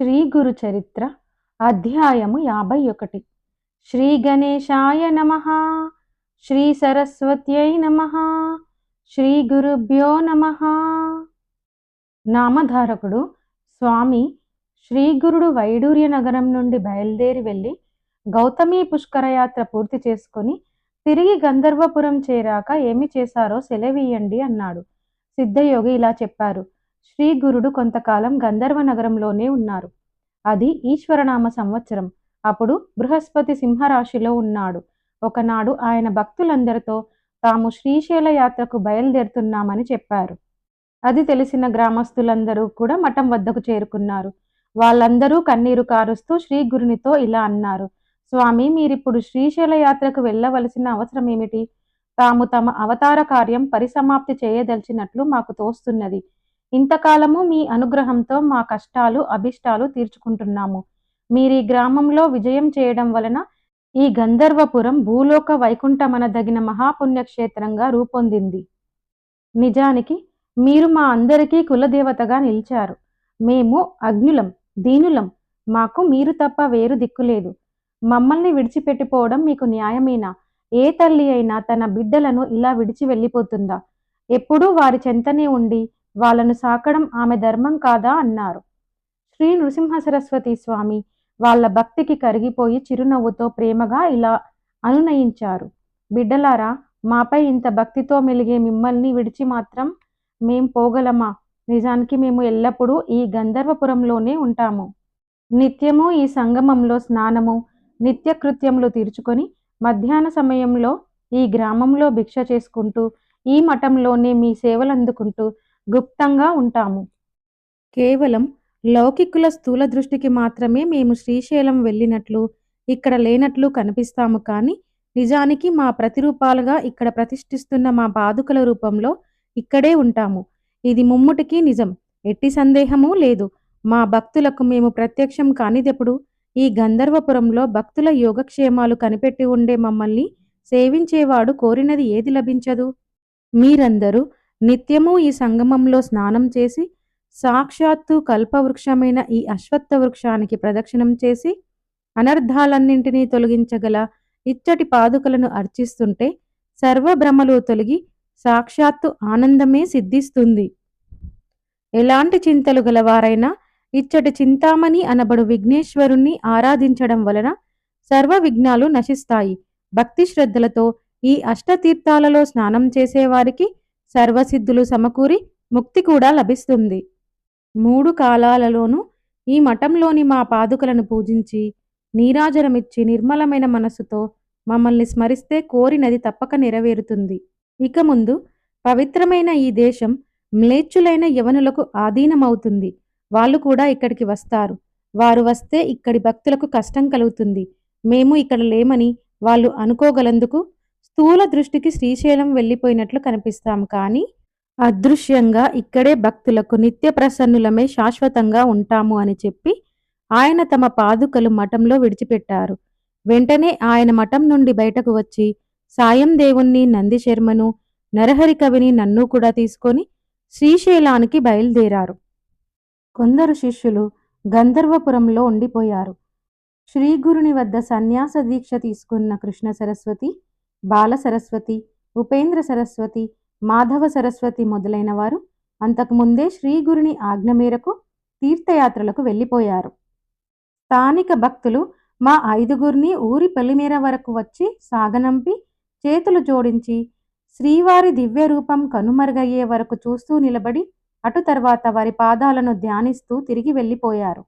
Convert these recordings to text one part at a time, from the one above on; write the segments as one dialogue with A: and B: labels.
A: శ్రీ గురు చరిత్ర అధ్యాయము యాభై ఒకటి. శ్రీ గణేశాయ నమ. శ్రీ సరస్వత్యై నమ. శ్రీ గురుభ్యో నమ. నామధారకుడు స్వామి శ్రీ గురుడు వైడూర్య నగరం నుండి బయలుదేరి వెళ్ళి గౌతమి పుష్కరయాత్ర పూర్తి చేసుకొని తిరిగి గంధర్వపురం చేరాక ఏమి చేశారో సెలవీయండి అన్నాడు. సిద్ధయోగి ఇలా చెప్పారు. శ్రీ గురుడు కొంతకాలం గంధర్వ నగరంలోనే ఉన్నారు. అది ఈశ్వరనామ సంవత్సరం. అప్పుడు బృహస్పతి సింహరాశిలో ఉన్నాడు. ఒకనాడు ఆయన భక్తులందరితో తాము శ్రీశైల యాత్రకు బయలుదేరుతున్నామని చెప్పారు. అది తెలిసిన గ్రామస్తులందరూ కూడా మఠం వద్దకు చేరుకున్నారు. వాళ్ళందరూ కన్నీరు కారుస్తూ శ్రీ గురునితో ఇలా అన్నారు. స్వామి మీరిప్పుడు శ్రీశైల యాత్రకు వెళ్ళవలసిన అవసరం ఏమిటి తాము తమ అవతార కార్యం పరిసమాప్తి చేయదలిచినట్లు మాకు తోస్తున్నది. ఇంతకాలము మీ అనుగ్రహంతో మా కష్టాలు అభిష్టాలు తీర్చుకుంటున్నాము. మీరీ గ్రామంలో విజయం చేయడం వలన ఈ గంధర్వపురం భూలోక వైకుంఠమనదగిన మహాపుణ్యక్షేత్రంగా రూపొందింది. నిజానికి మీరు మా అందరికీ కులదేవతగా నిలిచారు. మేము అగ్నులం దీనులం మాకు మీరు తప్ప వేరు దిక్కులేదు. మమ్మల్ని విడిచిపెట్టిపోవడం మీకు న్యాయమేనా? ఏ తల్లి అయినా తన బిడ్డలను ఇలా విడిచి వెళ్ళిపోతుందా? ఎప్పుడూ వారి చెంతనే ఉండి వాళ్ళను సాకడం ఆమె ధర్మం కాదా అన్నారు. శ్రీ నృసింహ సరస్వతి స్వామి వాళ్ళ భక్తికి కరిగిపోయి చిరునవ్వుతో ప్రేమగా ఇలా అనునయించారు. బిడ్డలారా మాపై ఇంత భక్తితో మెలిగే మిమ్మల్ని విడిచి మాత్రం మేం పోగలమా? నిజానికి మేము ఎల్లప్పుడూ ఈ గంధర్వపురంలోనే ఉంటాము. నిత్యము ఈ సంగమంలో స్నానము నిత్యకృత్యములు తీర్చుకొని మధ్యాహ్న సమయంలో ఈ గ్రామంలో భిక్ష చేసుకుంటూ ఈ మఠంలోనే మీ సేవలందుకుంటూ గుప్తంగా ఉంటాము. కేవలం లౌకికుల స్థూల దృష్టికి మాత్రమే మేము శ్రీశైలం వెళ్ళినట్లు ఇక్కడ లేనట్లు కనిపిస్తాము కానీ నిజానికి మా ప్రతిరూపాలుగా ఇక్కడ ప్రతిష్ఠిస్తున్న మా పాదుకల రూపంలో ఇక్కడే ఉంటాము. ఇది ముమ్ముటికి నిజం. ఎట్టి సందేహమూ లేదు. మా భక్తులకు మేము ప్రత్యక్షం కానిదెప్పుడు ఈ గంధర్వపురంలో భక్తుల యోగక్షేమాలు కనిపెట్టి ఉండే మమ్మల్ని సేవించేవాడు కోరినది ఏది లభించదు? మీరందరూ నిత్యము ఈ సంగమంలో స్నానం చేసి సాక్షాత్తు కల్పవృక్షమైన ఈ అశ్వత్థ వృక్షానికి ప్రదక్షిణం చేసి అనర్ధాలన్నింటినీ తొలగించగల ఇచ్చటి పాదుకలను అర్చిస్తుంటే సర్వభ్రమలు తొలగి సాక్షాత్తు ఆనందమే సిద్ధిస్తుంది. ఎలాంటి చింతలు గలవారైనా ఇచ్చటి చింతామణి అనబడు విఘ్నేశ్వరుణ్ణి ఆరాధించడం వలన సర్వ విఘ్నాలు నశిస్తాయి. భక్తి శ్రద్ధలతో ఈ అష్టతీర్థాలలో స్నానం చేసేవారికి సర్వసిద్ధులు సమకూరి ముక్తి కూడా లభిస్తుంది. మూడు కాలాలలోనూ ఈ మఠంలోని మా పాదుకలను పూజించి నీరాజనమిచ్చి నిర్మలమైన మనస్సుతో మమ్మల్ని స్మరిస్తే కోరినది తప్పక నెరవేరుతుంది. ఇక ముందు పవిత్రమైన ఈ దేశం మ్లేచ్చులైన యవనులకు ఆధీనమవుతుంది. వాళ్ళు కూడా ఇక్కడికి వస్తారు. వారు వస్తే ఇక్కడి భక్తులకు కష్టం కలుగుతుంది. మేము ఇక్కడ లేమని వాళ్ళు అనుకోగలందుకు స్థూల దృష్టికి శ్రీశైలం వెళ్ళిపోయినట్లు కనిపిస్తాం కానీ అదృశ్యంగా ఇక్కడే భక్తులకు నిత్య ప్రసన్నులమే శాశ్వతంగా ఉంటాము అని చెప్పి ఆయన తమ పాదుకలు మఠంలో విడిచిపెట్టారు. వెంటనే ఆయన మఠం నుండి బయటకు వచ్చి సాయం దేవుణ్ణి నందిశర్మను నరహరి కవిని నన్ను కూడా తీసుకొని శ్రీశైలానికి బయలుదేరారు. కొందరు శిష్యులు గంధర్వపురంలో ఉండిపోయారు. శ్రీగురుని వద్ద సన్యాస దీక్ష తీసుకున్న కృష్ణ సరస్వతి బాల సరస్వతి ఉపేంద్ర సరస్వతి మాధవ సరస్వతి మొదలైన వారు అంతకుముందే శ్రీగురుని ఆజ్ఞ మేరకు తీర్థయాత్రలకు వెళ్ళిపోయారు. స్థానిక భక్తులు మా ఐదుగురిని ఊరి పెళ్ళిమేర వరకు వచ్చి సాగనంపి చేతులు జోడించి శ్రీవారి దివ్య రూపం కనుమరుగయ్యే వరకు చూస్తూ నిలబడి అటు తర్వాత వారి పాదాలను ధ్యానిస్తూ తిరిగి వెళ్ళిపోయారు.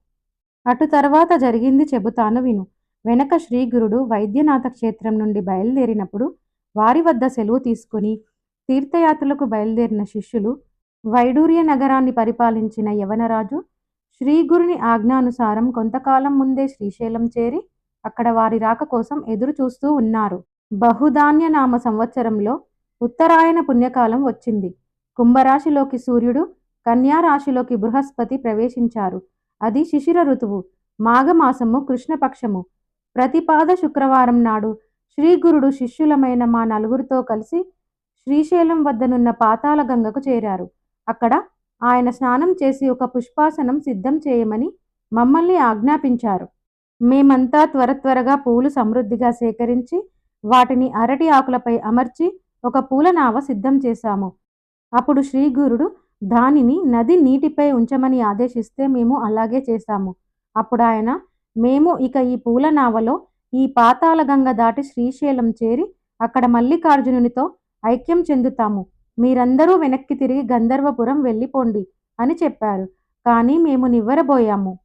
A: అటు తర్వాత జరిగింది చెబుతాను విను. వెనక శ్రీగురుడు వైద్యనాథ క్షేత్రం నుండి బయలుదేరినప్పుడు వారి వద్ద సెలవు తీసుకుని తీర్థయాత్రలకు బయలుదేరిన శిష్యులు వైడూర్య నగరాన్ని పరిపాలించిన యవనరాజు శ్రీగురుని ఆజ్ఞానుసారం కొంతకాలం ముందే శ్రీశైలం చేరి అక్కడ వారి రాక కోసం ఎదురు చూస్తూ ఉన్నారు. బహుధాన్య నామ సంవత్సరంలో ఉత్తరాయణ పుణ్యకాలం వచ్చింది. కుంభరాశిలోకి సూర్యుడు కన్యారాశిలోకి బృహస్పతి ప్రవేశించారు. అది శిశిర ఋతువు మాఘమాసము కృష్ణపక్షము. ప్రతిపాద శుక్రవారం నాడు శ్రీగురుడు శిష్యులమైన మా నలుగురితో కలిసి శ్రీశైలం వద్దనున్న పాతాళ గంగకు చేరారు. అక్కడ ఆయన స్నానం చేసి ఒక పుష్పాసనం సిద్ధం చేయమని మమ్మల్ని ఆజ్ఞాపించారు. మేమంతా త్వర త్వరగా పూలు సమృద్ధిగా సేకరించి వాటిని అరటి ఆకులపై అమర్చి ఒక పూల నావ సిద్ధం చేశాము. అప్పుడు శ్రీగురుడు దానిని నది నీటిపై ఉంచమని ఆదేశిస్తే మేము అలాగే చేశాము. అప్పుడు ఆయన మేము ఇక ఈ పూల నావలో ఈ పాతాళగంగ దాటి శ్రీశైలం చేరి అక్కడ మల్లికార్జునునితో ఐక్యం చెందుతాము. మీరందరూ వెనక్కి తిరిగి గంధర్వపురం వెళ్ళిపోండి అని చెప్పారు. కానీ మేము నివ్వరబోయాము.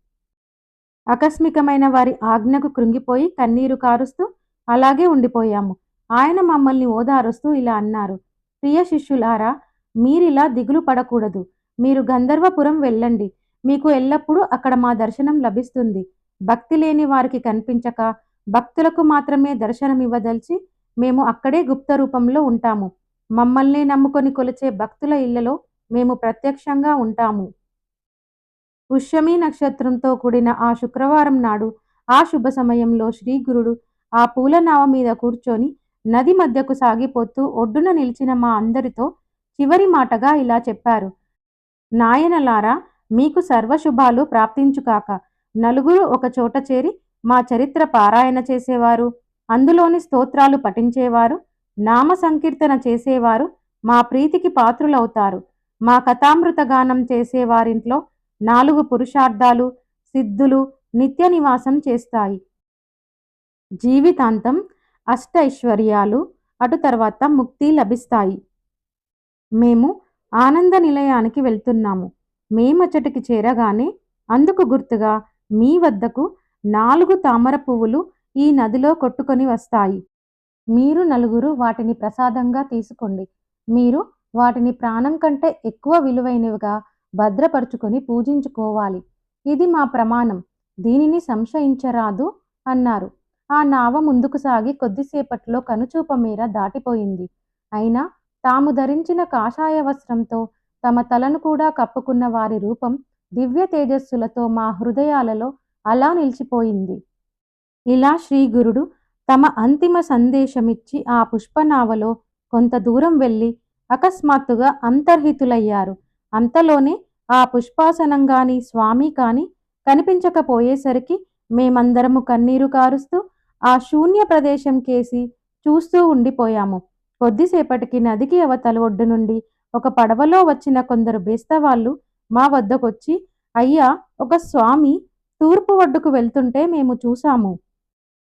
A: ఆకస్మికమైన వారి ఆజ్ఞకు కృంగిపోయి కన్నీరు కారుస్తూ అలాగే ఉండిపోయాము. ఆయన మమ్మల్ని ఓదారుస్తూ ఇలా అన్నారు. ప్రియ శిష్యులారా మీరిలా దిగులు పడకూడదు. మీరు గంధర్వపురం వెళ్ళండి. మీకు ఎల్లప్పుడూ అక్కడ మా దర్శనం లభిస్తుంది. భక్తి లేని వారికి కనిపించక భక్తులకు మాత్రమే దర్శనం ఇవ్వదలిచి మేము అక్కడే గుప్త రూపంలో ఉంటాము. మమ్మల్ని నమ్ముకొని కొలిచే భక్తుల ఇళ్ళలో మేము ప్రత్యక్షంగా ఉంటాము. పుష్యమి నక్షత్రంతో కూడిన ఆ శుక్రవారం నాడు ఆ శుభ సమయంలో శ్రీగురుడు ఆ పూల నావ మీద కూర్చొని నది మధ్యకు సాగిపోతూ ఒడ్డున నిలిచిన మా అందరితో చివరి మాటగా ఇలా చెప్పారు. నాయనలారా మీకు సర్వశుభాలు ప్రాప్తించుకాక నలుగురు ఒక చోట చేరి మా చరిత్ర పారాయణ చేసేవారు. అందులోని స్తోత్రాలు పఠించేవారు. నామ సంకీర్తన చేసేవారు. మా ప్రీతికి పాత్రులవుతారు. మా కథామృత గానం చేసేవారింట్లో నాలుగు పురుషార్థాలు సిద్ధులు నిత్య నివాసం చేస్తాయి. జీవితాంతం అష్టైశ్వర్యాలు అటు తర్వాత ముక్తి లభిస్తాయి. మేము ఆనంద నిలయానికి వెళ్తున్నాము. మేమచ్చటికి చేరగానే అందుకు గుర్తుగా మీ వద్దకు నాలుగు తామర పువ్వులు ఈ నదిలో కొట్టుకొని వస్తాయి. మీరు నలుగురు వాటిని ప్రసాదంగా తీసుకోండి. మీరు వాటిని ప్రాణం కంటే ఎక్కువ విలువైనవిగా భద్రపరుచుకొని పూజించుకోవాలి. ఇది మా ప్రమాణం. దీనిని సంశయించరాదు అన్నారు. ఆ నావ ముందుకు సాగి కొద్దిసేపట్లో కనుచూప మేర దాటిపోయింది. అయినా తాము ధరించిన కాషాయ వస్త్రంతో తమ తలను కూడా కప్పుకున్న వారి రూపం దివ్య తేజస్సులతో మా హృదయాలలో అలా నిలిచిపోయింది. ఇలా శ్రీగురుడు తమ అంతిమ సందేశమిచ్చి ఆ పుష్పనావలో కొంత దూరం వెళ్ళి అకస్మాత్తుగా అంతర్హితులయ్యారు. అంతలోనే ఆ పుష్పాసనం గాని స్వామి కాని కనిపించకపోయేసరికి మేమందరము కన్నీరు కారుస్తూ ఆ శూన్య ప్రదేశం కేసి చూస్తూ ఉండిపోయాము. కొద్దిసేపటికి నదికి అవతల ఒడ్డు నుండి ఒక పడవలో వచ్చిన కొందరు బేస్తవాళ్ళు మా వద్దకొచ్చి అయ్యా ఒక స్వామి తూర్పు ఒడ్డుకు వెళ్తుంటే మేము చూశాము.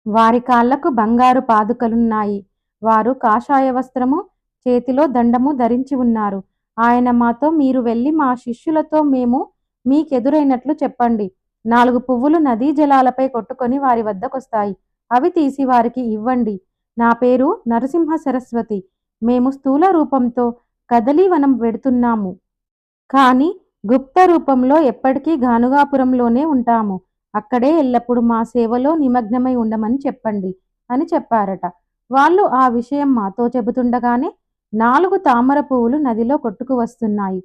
A: వారి కాళ్ళకు బంగారు పాదుకలున్నాయి. వారు కాషాయ వస్త్రము చేతిలో దండము ధరించి ఉన్నారు. ఆయన మాతో మీరు వెళ్ళి మా శిష్యులతో మేము మీకెదురైనట్లు చెప్పండి. నాలుగు పువ్వులు నదీ జలాలపై కొట్టుకొని వారి వద్దకొస్తాయి. అవి తీసి వారికి ఇవ్వండి. నా పేరు నరసింహ సరస్వతి. మేము స్థూల రూపంతో కదలీవనం వెడుతున్నాము కానీ గుప్త రూపంలో ఎప్పటికీ గానుగాపురంలోనే ఉంటాము. అక్కడే ఎల్లప్పుడు మా సేవలో నిమగ్నమై ఉండమని చెప్పండి అని చెప్పారట. వాళ్ళు ఆ విషయం మాతో చెబుతుండగానే నాలుగు తామర పువ్వులు నదిలో కొట్టుకు వస్తున్నాయి.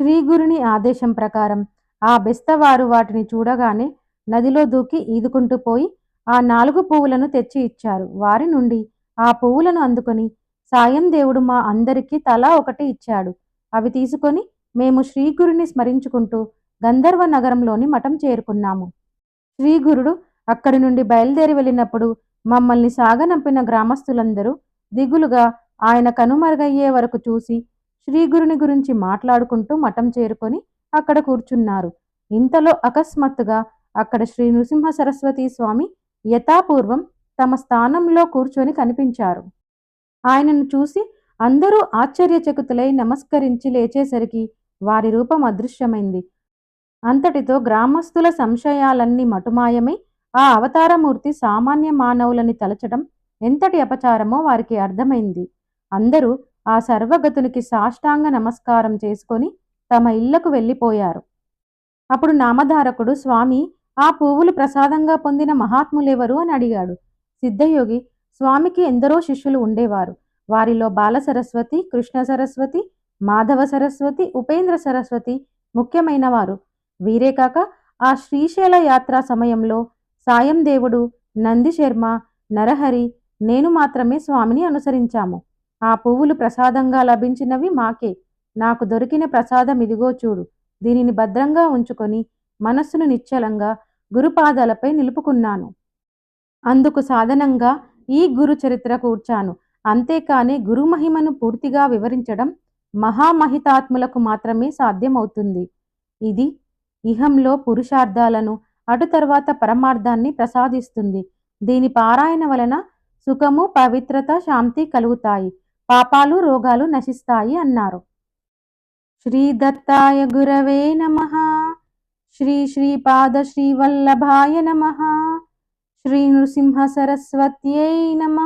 A: శ్రీగురుని ఆదేశం ప్రకారం ఆ బెస్తవారు వాటిని చూడగానే నదిలో దూకి ఈదుకుంటూ పోయి ఆ నాలుగు పువ్వులను తెచ్చి ఇచ్చారు. వారి నుండి ఆ పువ్వులను అందుకొని సాయం దేవుడు మా అందరికీ తలా ఒకటి ఇచ్చాడు. అవి తీసుకొని మేము శ్రీగురుని స్మరించుకుంటూ గంధర్వ నగరంలోని మఠం చేరుకున్నాము. శ్రీగురుడు అక్కడి నుండి బయలుదేరి వెళ్ళినప్పుడు మమ్మల్ని సాగనంపిన గ్రామస్తులందరూ దిగులుగా ఆయన కనుమరుగయ్యే వరకు చూసి శ్రీగురుని గురించి మాట్లాడుకుంటూ మఠం చేరుకొని అక్కడ కూర్చున్నారు. ఇంతలో అకస్మాత్తుగా అక్కడ శ్రీ నృసింహ సరస్వతి స్వామి యథాపూర్వం తమ స్థానంలో కూర్చొని కనిపించారు. ఆయనను చూసి అందరూ ఆశ్చర్యచకుతులై నమస్కరించి లేచేసరికి వారి రూపం అదృశ్యమైంది. అంతటితో గ్రామస్తుల సంశయాలన్నీ మటుమాయమై ఆ అవతారమూర్తి సామాన్య మానవులని తలచడం ఎంతటి అపచారమో వారికి అర్థమైంది. అందరూ ఆ సర్వగతునికి సాష్టాంగ నమస్కారం చేసుకొని తమ ఇళ్ళకు వెళ్ళిపోయారు. అప్పుడు నామధారకుడు స్వామి ఆ పువ్వులు ప్రసాదంగా పొందిన మహాత్ములెవరు? అని అడిగాడు. సిద్ధయోగి స్వామికి ఎందరో శిష్యులు ఉండేవారు. వారిలో బాల సరస్వతి కృష్ణ సరస్వతి మాధవ సరస్వతి ఉపేంద్ర సరస్వతి ముఖ్యమైన వారు వీరే కాక ఆ శ్రీశైల యాత్ర సమయంలో సాయం దేవుడు నంది శర్మ నరహరి నేను మాత్రమే స్వామిని అనుసరించాము. ఆ పువ్వులు ప్రసాదంగా లభించినవి మాకే. నాకు దొరికిన ప్రసాదం ఇదిగో చూడు. దీనిని భద్రంగా ఉంచుకొని మనస్సును నిశ్చలంగా గురుపాదాలపై నిలుపుకున్నాను. అందుకు సాధనంగా ఈ గురు చరిత్ర కూర్చాను. అంతేకాని గురు మహిమను పూర్తిగా వివరించడం మహామహితాత్ములకు మాత్రమే సాధ్యమవుతుంది. ఇది ఇహంలో పురుషార్థాలను అటు తర్వాత పరమార్థాన్ని ప్రసాదిస్తుంది. దీని పారాయణ వలన సుఖము పవిత్రత శాంతి కలుగుతాయి. పాపాలు రోగాలు నశిస్తాయి అన్నారు. శ్రీ దత్తాయ గురవే నమ. శ్రీ శ్రీపాద శ్రీవల్లభాయ నమ. శ్రీ నృసింహ సరస్వత్యై నమ.